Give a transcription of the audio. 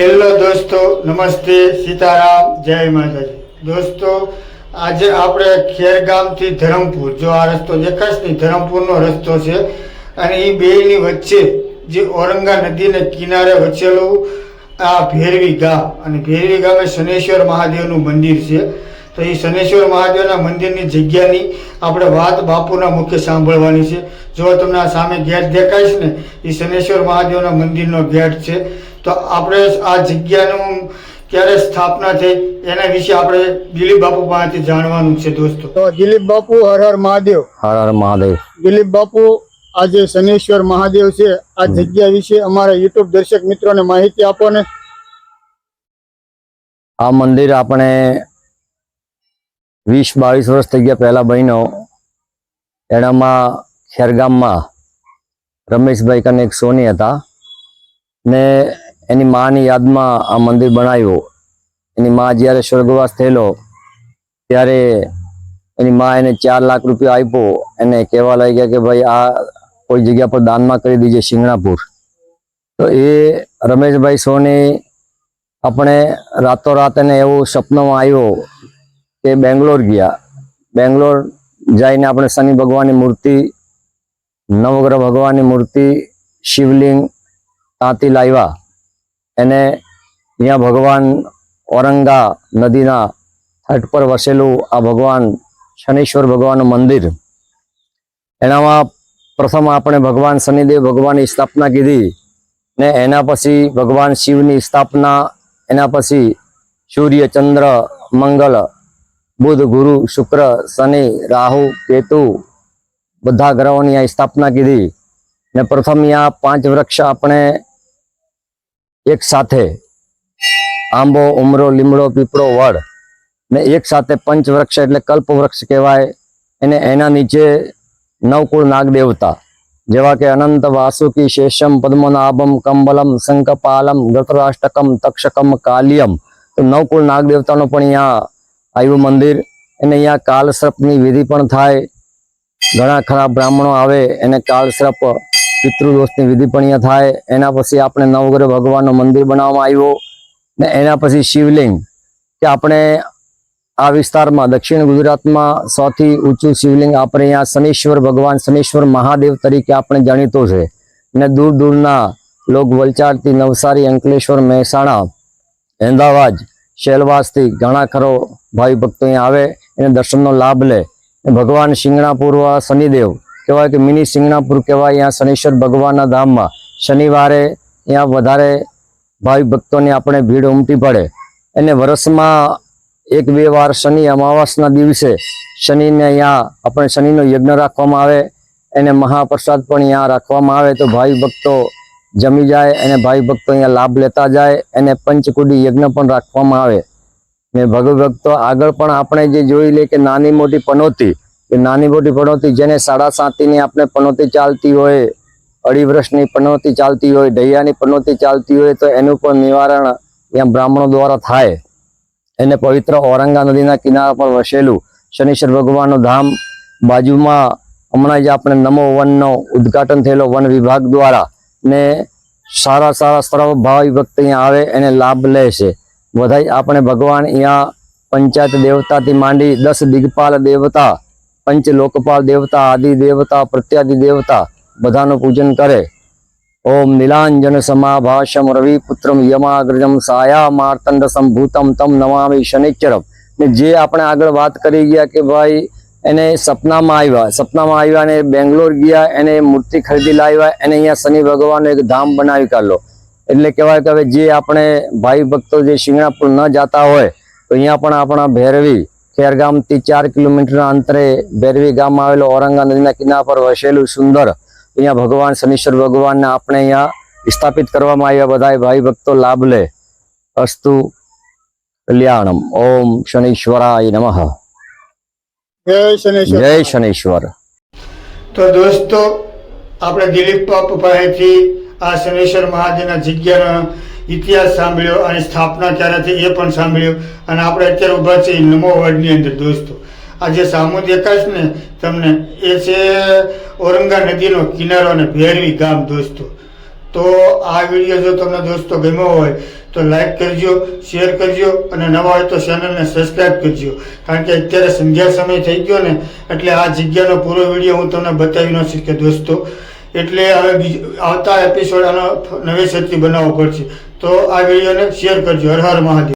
Hello દોસ્તો, નમસ્તે, સીતારામ, જય માતાજી. દોસ્તો, આજે આપણે ખેરગામથી ધરમપુર, જો આ રસ્તો દેખાશ ને, ધરમપુરનો રસ્તો છે, અને એ બેયની વચ્ચે જે ઓરંગા નદીને કિનારે વચ્ચેલું આ ભેરવી ગામ, અને ભેરવી ગામે શનેશ્વર મહાદેવનું મંદિર છે. તો એ શનેશ્વર મહાદેવના મંદિરની જગ્યાની આપણે વાત બાપુના મુખ્ય સાંભળવાની છે. જો તમને આ સામે ગેટ દેખાય છે ને એ શનેશ્વર મહાદેવના મંદિરનો ગેટ છે. તો આપણે આ જગ્યાનું ક્યારે સ્થાપના થઈ એના વિશે આપણે દિલીપ બાપુ પાસેથી જાણવાનું છે દોસ્તો. તો દિલીપ બાપુ હર હર મહાદેવ. હર હર મહાદેવ. દિલીપ બાપુ આજે શનેશ્વર મહાદેવ છે. આ જગ્યા વિશે અમારા યુટ્યુબ દર્શક મિત્રોને માહિતી આપો ને. આ મંદિર આપણે વીસ બાવીસ વર્ષ થઈ ગયા પહેલા બહેનો એનામાં ખેરગામમાં રમેશભાઈ કને એક સોની હતા. ને એની માની યાદમાં આ મંદિર બનાવ્યું. એની મા જ્યારે સ્વર્ગવાસ થયેલો, ત્યારે એની મા એને ચાર લાખ રૂપિયા આપ્યો. એને કહેવા લાગ્યા કે ભાઈ, આ કોઈ જગ્યા પર દાનમાં કરી દીજે શિંગણાપુર તો એ રમેશભાઈ સોની આપણે રાતોરાત એને એવું સપનામાં આવ્યો કે બેંગ્લોર ગયા. બેંગ્લોર જઈને આપણે શનિ ભગવાનની મૂર્તિ, નવગ્રહ ભગવાનની મૂર્તિ, શિવલિંગ તાંતી લાવ્યા. એને અહીંયા ભગવાન ઔરંગા નદીના તટ પર વસેલું આ ભગવાન શનીશ્વર ભગવાનનું મંદિર. એનામાં પ્રથમ આપણે ભગવાન શનિદેવ ભગવાનની સ્થાપના કીધી ને એના પછી ભગવાન શિવની સ્થાપના, એના પછી સૂર્ય, ચંદ્ર, મંગલ, બુધ, ગુરુ, શુક્ર, શનિ, રાહુ, કેતુ બધા ગ્રહોની આ સ્થાપના કીધી. ને પ્રથમ અહીંયા પાંચ વૃક્ષ આપણે એક સાથે આંબો, ઉમરો, લીમડો, પીપળો, વડ ને એક સાથે પંચવૃક્ષ એટલે કલ્પ વૃક્ષ કહેવાય. એને એના નીચે નવકુળ નાગદેવતા, જેવા કે અનંત વાસુકી, શેષમ, પદ્મનાભમ, કંબલમ શંકપાલમ ગતરાષ્ટકમ તક્ષકમ, કાલિયમ. તો નવકુળ નાગદેવતાનું પણ અહીંયા આવ્યું મંદિર. અને અહીંયા કાલસર્પની વિધિ પણ થાય. ઘણા ખરા બ્રાહ્મણો આવે, એને કાલસર્પ પિતૃદોષની વિધિ પણ અહીંયા થાય. એના પછી આપણે નવગ્રહ ભગવાનનું મંદિર બનાવવામાં આવ્યું. ને એના પછી શિવલિંગ, કે આપણે આ વિસ્તારમાં દક્ષિણ ગુજરાતમાં સૌથી ઊંચું શિવલિંગ આપણે અહીંયા શનિશ્વર ભગવાન, શનિશ્વર મહાદેવ તરીકે આપણે જાણીતો છે. ને દૂર દૂરના લોક વલચાડથી નવસારી, અંકલેશ્વર, મહેસાણા, અમદાવાદ, શેલવાસથી ઘણા ખરો ભાઈ ભક્તો અહીંયા આવે. એને દર્શનનો લાભ લે. ભગવાન શિંગણાપુર વા શનિદેવ કહેવાય કે મિની સિંગનાપુર કહેવાય અહીંયા શનિશ્વર ભગવાનના ધામમાં શનિવારે અહીંયા વધારે ભાઈ ભક્તોની આપણે ભીડ ઉમટી પડે. એને વર્ષમાં એક બે વાર શનિ અમાવાસના દિવસે શનિને અહીંયા આપણે શનિનો યજ્ઞ રાખવામાં આવે, એને મહાપ્રસાદ પણ અહીંયા રાખવામાં આવે તો ભાઈ ભક્તો જમી જાય અને ભાઈ ભક્તો અહીંયા લાભ લેતા જાય, એને પંચકુડી યજ્ઞ પણ રાખવામાં આવે. ને ભગવ ભક્તો આગળ પણ આપણે જે જોઈ લે કે નાની મોટી પનોતી કે નાની મોટી પનોતી જેને સાડા સાતીની આપણે પનોતી ચાલતી હોય, અઢી વર્ષની પનોતી ચાલતી હોય ઢૈયાની પનોતી ચાલતી હોય, તો એનું પણ નિવારણ ત્યાં બ્રાહ્મણો દ્વારા થાય. એને પવિત્ર ઔરંગા નદીના કિનારા પર વસેલું શનિશ્વર ભગવાનનું ધામ બાજુમાં હમણાં જ આપણે નમો વનનો ઉદ્ઘાટન થયેલો વન વિભાગ દ્વારા ને સારા સારા સર્વ ભાવિ ભક્ત અહીંયા આવે, એને લાભ લે છે. બધા આપણે ભગવાન અહીંયા પંચાયત દેવતાથી માંડી દસ દિગપાલ દેવતા પંચ લોકપાલ દેવતા, આદિ દેવતા, પ્રત્યાદિ દેવતા બધાનું પૂજન કરે. ઓમ નીલાંજન સમાભાષમ રવિપુત્રમ યમાગ્રજમ સાયા માર્તંડ સંભૂતમ તમ નમામી શનિચરમ ને જે આપણે આગળ વાત કરી ગયા કે ભાઈ એને સપનામાં આવ્યા સપનામાં આવ્યા અને બેંગ્લોર ગયા, એને મૂર્તિ ખરીદી લાવ્યા, એને અહીંયા શનિ ભગવાનનું એક ધામ બનાવી કાઢલો. એટલે કહેવાય કે હવે જે આપણે ભાઈ ભક્તો જે શિંગણાપુર ન જાતા હોય, તો અહીંયા પણ આપણા ભૈરવી ખેરગામથી ચાર કિલોમીટરના અંતરે ભેરવી ગામમાં આવેલો ઔરંગા નદીના કિનારા પર વસેલું સુંદર અહીંયા ભગવાન શનિશ્વર ભગવાનને આપણે અહીંયા સ્થાપિત કરવામાં આવ્યા. બધા ભાઈ ભક્તો લાભ લે. અસ્તુ કલ્યાણમ. ઓમ શનિશ્વરાય નમઃ. જય શનિશ્વર. તો દોસ્તો આપણે દિલીપ પાસેથી આ શનિશ્વર મહાદેવના જગ્યાનો ઇતિહાસ સાંભળ્યો અને સ્થાપના ક્યારે થઈ એ પણ સાંભળ્યો. અને આપણે અત્યારે ઊભા છે નમો વર્ડની અંદર, દોસ્તો. આ જે સામુ ને તમને એ છે ઓરંગા નદીનો કિનારો અને ભેરવી ગામ, દોસ્તો. તો આ વીડિયો જો તમને દોસ્તો ગમ્યો હોય, તો લાઈક કરજો, શેર કરજો અને નવા હોય તો ચેનલને સબસ્ક્રાઈબ કરજો. કારણ કે અત્યારે સંધ્યા સમય થઈ ગયો ને, એટલે આ જગ્યાનો પૂરો વીડિયો હું તમને બતાવી ન શકે દોસ્તો. એટલે હવે આવતા એપિસોડ આનો નવેસરથી બનાવવો પડશે. તો આ વિડીયોને શેર કરજો. હર હર મહાદેવ.